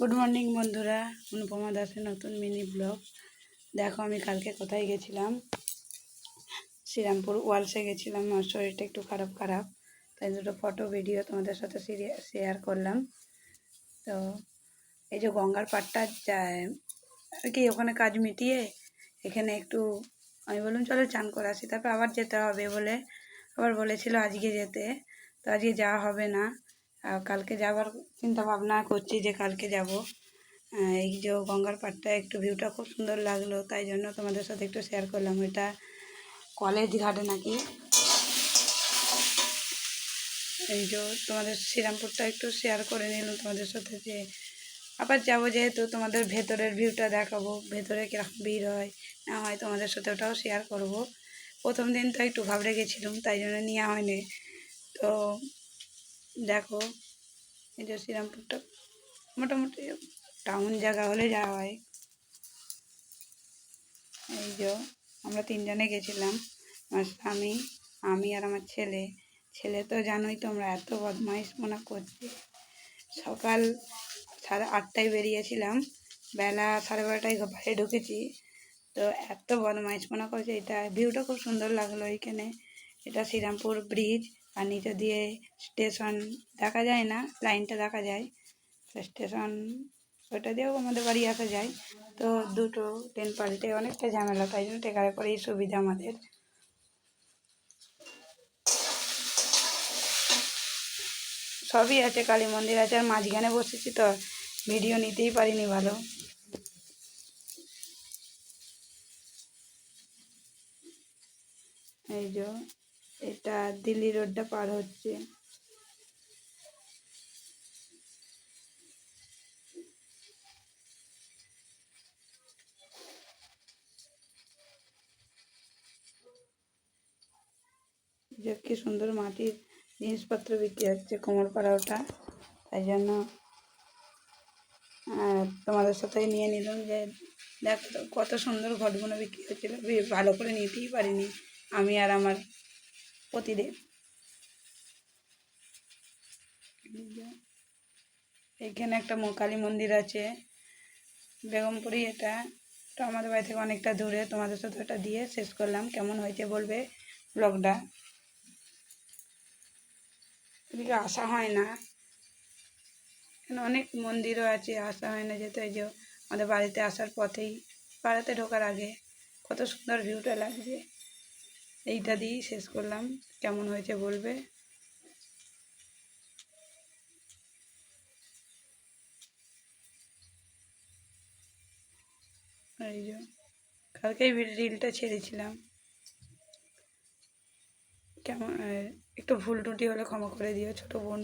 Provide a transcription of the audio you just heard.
Good morning বন্ধুরা। অনুপমা দাসের নতুন মিনি ব্লগ দেখো, আমি কালকে কোথায় গেছিলাম? শ্রীরামপুর ওয়ালসে গেছিলাম। আমার শরীরটা একটু খারাপ খারাপ, তাই দুটো ফটো ভিডিও তোমাদের সাথে শেয়ার করলাম। তো এই যে গঙ্গার পাড়টা যায়, আর কি, ওখানে কাজ মিটিয়ে এখানে একটু আমি বললাম, চলো চান করে আসি। তারপর আবার যেতে হবে বলে, আবার বলেছিল আজকে যেতে। তো আজকে যাওয়া হবে না। কালকে যাবার চিন্তা ভাবনা করছি যে কালকে যাব। এই যে গঙ্গার পাড়টা একটু ভিউটা খুব সুন্দর লাগল, তাই জন্য তোমাদের সাথে একটু শেয়ার করলাম। এটা কলেজ ঘাটে নাকি? এই যে তোমাদের শ্রীরামপুরটা একটু শেয়ার করে নিলাম তোমাদের সাথে যে, আবার যাব যেহেতু তোমাদের ভেতরের ভিউটা দেখাবো, ভেতরে কীরকম ভিড় হয়, না হয় তোমাদের সাথে ওটাও শেয়ার করব। প্রথম দিন তো একটু ঘাবড়ে গেছিলাম, তাই জন্য নেওয়া হয়নি। তো দেখো এই যে শ্রীরামপুরটা। মোটামুটি টাউন জায়গা হলে যাওয়া হয়। এই যে, আমরা তিনজনে গেছিলাম। আমার স্বামী, আমি আর আমার ছেলে। ছেলে তো জানোই তোমরা, এত বদমাইশ মনে করছে। সকাল সাড়ে আটটায় বেরিয়েছিলাম। বেলা সাড়ে বারোটায় বাইরে ঢুকেছি। তো এত বদমাইশ মনে করছে, এটা ভিউটা খুব সুন্দর লাগল এইখানে। এটা শ্রীরামপুর ব্রিজ। আর নিচে দিয়ে স্টেশন দেখা যায় না, লাইনটা দেখা যায়। স্টেশন ওইটা দিয়েও আমাদের বাড়ি আসা যায়। তো দুটো ট্রেন পাল্টে অনেকটা ঝামেলা, তাই জন্য টেকারে করেই সুবিধা আমাদের। সবই আছে, কালী মন্দির আছে, আর মাঝখানে বসেছি তো ভিডিও নিতেই পারিনি ভালো। এই যে এটা দিল্লি রোডটা পার হচ্ছে। যে কি সুন্দর মাটির জিনিসপত্র বিক্রি হচ্ছে কোমর পাড়া ওটা। তাই জন্য তোমাদের সাথে নিয়ে নিলাম যে, দেখ কত সুন্দর ঘটগুলো বিক্রি হচ্ছিল। ভালো করে নিতেই পারিনি আমি আর আমার পতিদেব এখানে একটা কালী মন্দির আছে। বেগমপুরি এটা। তো আমাদের বাড়ি থেকে অনেকটা দূরে। তোমাদের সাথে ওটা দিয়ে শেষ করলাম। কেমন হয়েছে বলবে ব্লগটা? এদিকে আসা হয় না। এখানে অনেক মন্দিরও আছে। আসা হয় না যেতে। যে আমাদের বাড়িতে আসার পথেই, পাড়াতে ঢোকার আগে। কত সুন্দর ভিউটা লাগছে। এইটা দিয়েই শেষ করলাম। কেমন হয়েছে বলবে? এই যে, কালকেই রিলটা ছেড়েছিলাম। কেমন একটু ভুল টুটি হলে ক্ষমা করে দিও ছোটো বোন।